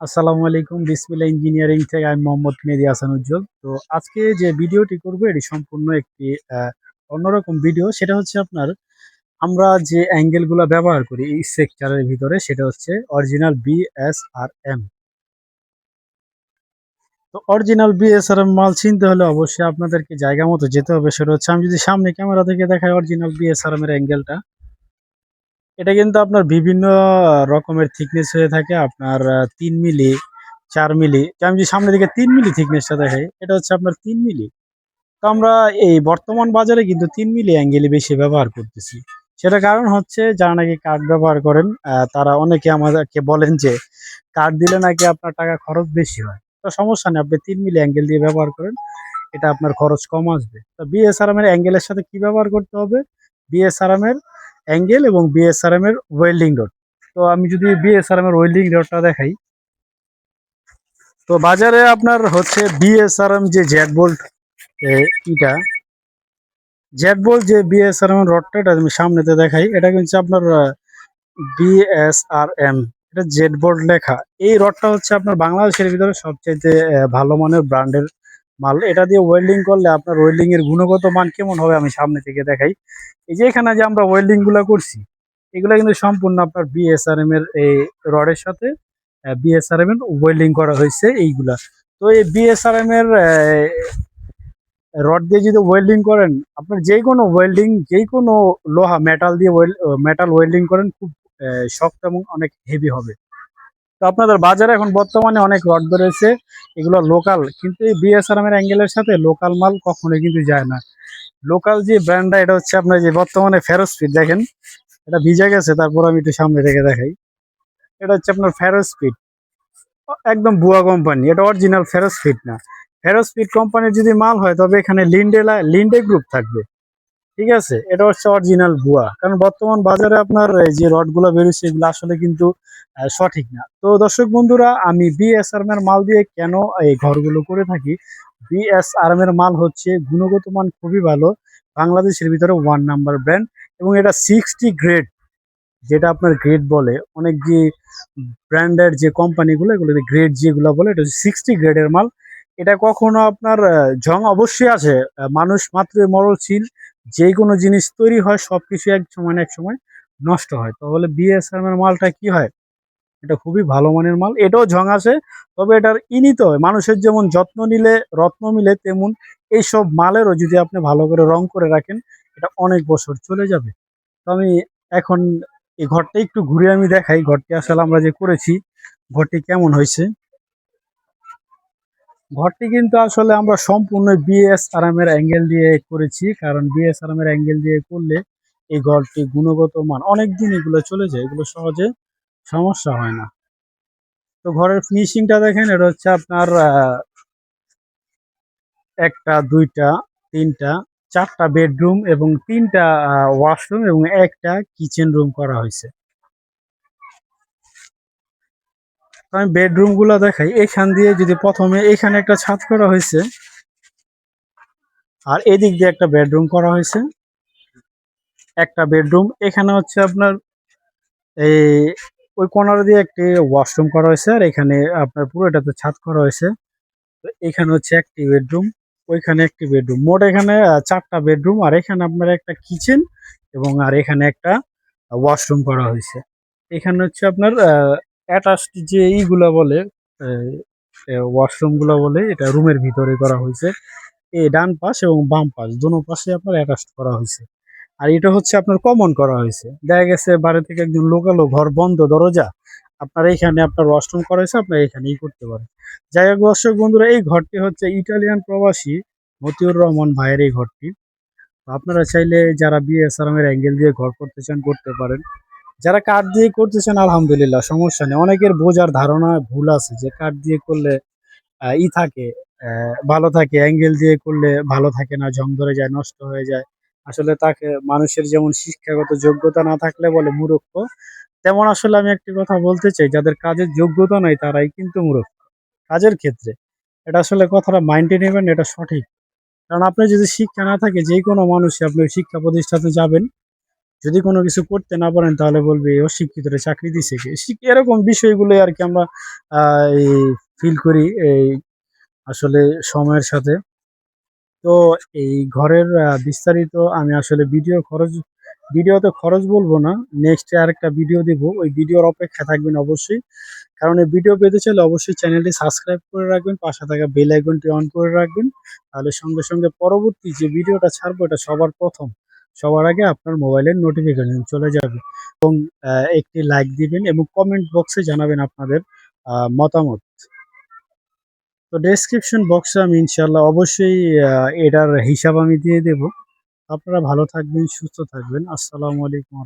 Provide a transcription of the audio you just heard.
আসসালামু আলাইকুম বিসমিল্লা ইঞ্জিনিয়ারিং থেকে আমি মোহাম্মদ মেহেদি হাসান উজ্জ্বল। তো আজকে যে ভিডিওটি করব, এটি সম্পূর্ণ একটি অন্যরকম ভিডিও। সেটা হচ্ছে আপনার, আমরা যে অ্যাঙ্গেলগুলো ব্যবহার করি এই সেক্টরের ভিতরে, সেটা হচ্ছে অরিজিনাল বিএসআরএম তো অরিজিনাল বিএসআরএম মাল চিনতে হলে অবশ্যই আপনাদেরকে জায়গা মতো যেতে হবে। সেটা হচ্ছে, আমি যদি সামনে ক্যামেরা থেকে দেখাই অরিজিনাল বিএসআরএম এর অ্যাঙ্গেলটা এটা কিন্তু আপনার বিভিন্ন রকমের থিকনেস হয়ে থাকে। আপনার তিন মিলি, চার মিলি। আমি যদি সামনে দিকে তিন মিলি থিকনেসটা দেখাই, এটা হচ্ছে আপনার তিন মিলি। তো আমরা এই বর্তমান বাজারে কিন্তু তিন মিলি অ্যাঙ্গেলই বেশি ব্যবহার করতেছি। সেটা কারণ হচ্ছে যারা নাকি কার্ড ব্যবহার করেন তারা অনেকে আমাদেরকে বলেন যে কার্ড দিলে নাকি আপনার টাকা খরচ বেশি হয়। তো সমস্যা নেই, আপনি তিন মিলি অ্যাঙ্গেল দিয়ে ব্যবহার করেন, এটা আপনার খরচ কম আসবে। তো বিএসআরএম এর অ্যাঙ্গেলের সাথে কি ব্যবহার করতে হবে? বিএসআরএম এর অ্যাঙ্গেল এবং বিএসআরএম এর ওয়েল্ডিং রড। তো আমি যদি বিএসআরএম এর ওয়েল্ডিং রডটা দেখাই। তো বাজারে আপনার হচ্ছে বিএসআরএম যে জ্যাক বোল্ট ইটা, জ্যাক বোল্ট যে বিএসআরএম রডটা এটা আমি সামনেতে দেখাই। এটা কিন্তু আপনার বিএসআরএম এটা জেড বোল্ট লেখা। এই রডটা হচ্ছে আপনার বাংলাদেশের ভিতরে সবচেয়ে ভালো মানের ব্র্যান্ডের মাল। এটা দিয়ে ওয়েল্ডিং করলে আপনার ওয়েল্ডিং এর গুণগত মান কেমন হবে আমি সামনে থেকে দেখাই। এই যে এখানে যে আমরা ওয়েল্ডিংগুলা করছি, এগুলা কিন্তু সম্পূর্ণ আপনার বিএসআরএম এর এই রডের সাথে বিএসআরএম এর ওয়েল্ডিং করা হয়েছে এইগুলা। তো এই বিএসআরএম এর রড দিয়ে যদি ওয়েল্ডিং করেন, আপনার যে কোনো ওয়েল্ডিং যে কোনো লোহা মেটাল দিয়ে মেটাল ওয়েল্ডিং করেন, খুব শক্ত এবং অনেক হেভি হবে। তো আপনাদের বাজারে এখন বর্তমানে অনেক রড বেরোয়েছে এগুলো লোকাল কিন্তু এই বিএসআরএম এর অ্যাঙ্গেলের সাথে লোকাল মাল কখনোই কিন্তু যায় না। লোকাল যে ব্র্যান্ডটা এটা হচ্ছে আপনার যে বর্তমানে ফেরোস্পিড দেখেন। এটা ভিজে গেছে, তারপর আমি একটু সামনে থেকে দেখাই। এটা হচ্ছে আপনার ফেরোস্পিড একদম বুয়া কোম্পানি এটা অরিজিনাল ফেরোস্পিড না। ফেরোস্পিড কোম্পানির যদি মাল হয়, তবে এখানে লিন্ডে লিন্ডে গ্রুপ থাকবে। ঠিক আছে? এটা হচ্ছে অরিজিনাল ভুয়া কারণ বর্তমান বাজারে আপনার যে রডগুলো বেরোচ্ছে, এগুলো আসলে কিন্তু সঠিক না। তো দর্শক বন্ধুরা, আমি বিএসআরএম এর মাল দিয়ে কেন এই ঘরগুলো করে থাকি? বিএসআরএম এর মাল হচ্ছে গুণগত মান খুবই ভালো, বাংলাদেশের ভিতরে ওয়ান নাম্বার ব্র্যান্ড এবং এটা সিক্সটি গ্রেড যেটা আপনার গ্রেড বলে। অনেক যে ব্র্যান্ডের যে কোম্পানিগুলো এগুলো গ্রেড যেগুলো বলে, এটা হচ্ছে সিক্সটি গ্রেডের মাল। এটা কখনো আপনার জং অবশ্যই আছে মানুষ মাত্রই মরণশীল যে কোনো জিনিস তৈরি হয়, সবকিছু এক সময় এক সময় নষ্ট হয়। তাহলে বিএসএম এর মালটা কি হয়? এটা খুবই ভালো মানের মাল। এটাও ঝং আছে, তবে এটার ইনিত হয়। মানুষের যেমন যত্ন নিলে, রত্ন মিলে, তেমন এইসব মালেরও যদি আপনি ভালো করে রং করে রাখেন, এটা অনেক বছর চলে যাবে। তো আমি এখন এই ঘরটা একটু ঘুরে আমি দেখাই। ঘরটি আসলে আমরা যে করেছি, ঘরটি কেমন হয়েছে? ঘরটি কিন্তু আসলে আমরা সম্পূর্ণ বিএসআরএম এর অ্যাঙ্গেল দিয়ে করেছি, কারণ বিএসআরএম আরামের অ্যাঙ্গেল দিয়ে করলে এই ঘরটি গুণগত মান অনেক দিন এগুলো চলে যায়, এগুলো সহজে সমস্যা হয় না। তো ঘরের ফিনিশিংটা দেখেন, এটা হচ্ছে আপনার একটা, দুইটা, তিনটা, চারটা বেডরুম এবং তিনটা ওয়াশরুম এবং একটা কিচেন রুম করা হয়েছে তো আমি বেডরুমগুলো দেখাই। এখান দিয়ে যদি প্রথমে এখানে একটা ছাদ করা হয়েছে, আর এদিক দিয়ে একটা বেডরুম করা হয়েছে। একটা বেডরুম এখানে হচ্ছে আপনার এই, ওই কর্নার দিয়ে একটি ওয়াশরুম করা হয়েছে, আর এখানে আপনার পুরোটাতে ছাদ করা হয়েছে। এখানে হচ্ছে একটি বেডরুম ওইখানে একটি বেডরুম মোট এখানে চারটা বেডরুম আর এখানে আপনার একটা কিচেন এবং আর এখানে একটা ওয়াশরুম করা হয়েছে। এখানে হচ্ছে আপনার অ্যাটাচড যে ইগুলা বলে ওয়াশরুমগুলা বলে, এটা রুমের ভিতরে করা হয়েছে। এই ডান পাশ এবং বাম পাশ, দোনো পাশে আপনার অ্যাটাচ করা হয়েছে। আর এটা হচ্ছে আপনার কমন করা হয়েছে। দেখা গেছে বাড়ি থেকে একজন লোকালো ঘর বন্ধ দরজা, আপনার এখানে আপনার ওয়াশরুম করা হয়েছে, আপনার এখানেই করতে পারেন। যাই হোক দর্শক বন্ধুরা, এই ঘরটি হচ্ছে ইটালিয়ান প্রবাসী মতিউর রহমান ভাইয়ের এই ঘরটি। আপনারা চাইলে যারা বিএসআরএম এর অ্যাঙ্গেল দিয়ে ঘর করতে চান, করতে পারেন। যারা কাঠ দিয়ে করতেছেন, আলহামদুলিল্লাহ, সমস্যা নেই। অনেকের বোঝার ধারণা ভুল আছে যে কাঠ দিয়ে করলে ই থাকে ভালো থাকে, অ্যাঙ্গেল দিয়ে করলে ভালো থাকে না, জং ধরে যায়, নষ্ট হয়ে যায়। আসলে তাকে মানুষের যেমন শিক্ষাগত যোগ্যতা না থাকলে বলে মূর্খ, তেমন আসলে আমি একটি কথা বলতে চাই, যাদের কাজের যোগ্যতা নাই, তারাই কিন্তু মূর্খ। কাজের ক্ষেত্রে, এটা আসলে কথাটা মাইন্ডে নেবেন, এটা সঠিক। কারণ আপনি যদি শিক্ষা না থাকে যে কোনো মানুষই আপনি শিক্ষা প্রতিষ্ঠানে যাবেন যদি কোনো কিছু করতে না পারেন, তাহলে বলবে "এ অশিক্ষিতরা চাকরি দিছে এরকম বিষয়গুলো আর কি আমরা ফিল করি এই আসলে সময়ের সাথে। তো এই ঘরের বিস্তারিত আমি আসলে ভিডিও খরচ ভিডিওতে খরচ বলব না। নেক্সট আরেকটা ভিডিও দিব। ওই ভিডিওর অপেক্ষা থাকবেন অবশ্যই। কারণ এই ভিডিও পেতে চাইলে অবশ্যই চ্যানেলটি সাবস্ক্রাইব করে রাখবেন, পাশে থাকা বেল আইকনটি অন করে রাখবেন। তাহলে সঙ্গে সঙ্গে পরবর্তী যে ভিডিওটা ছাড়বো, এটা সবার প্রথম। সবার আগে আপনার মোবাইলের নোটিফিকেশন চলে যাবে এবং একটি লাইক দিবেন এবং কমেন্ট বক্সে জানাবেন আপনাদের মতামত। তো ডেসক্রিপশন বক্সে আমি ইনশাল্লাহ অবশ্যই এটার হিসাব আমি দিয়ে দেব। আপনারা ভালো থাকবেন, সুস্থ থাকবেন। আসসালামু আলাইকুম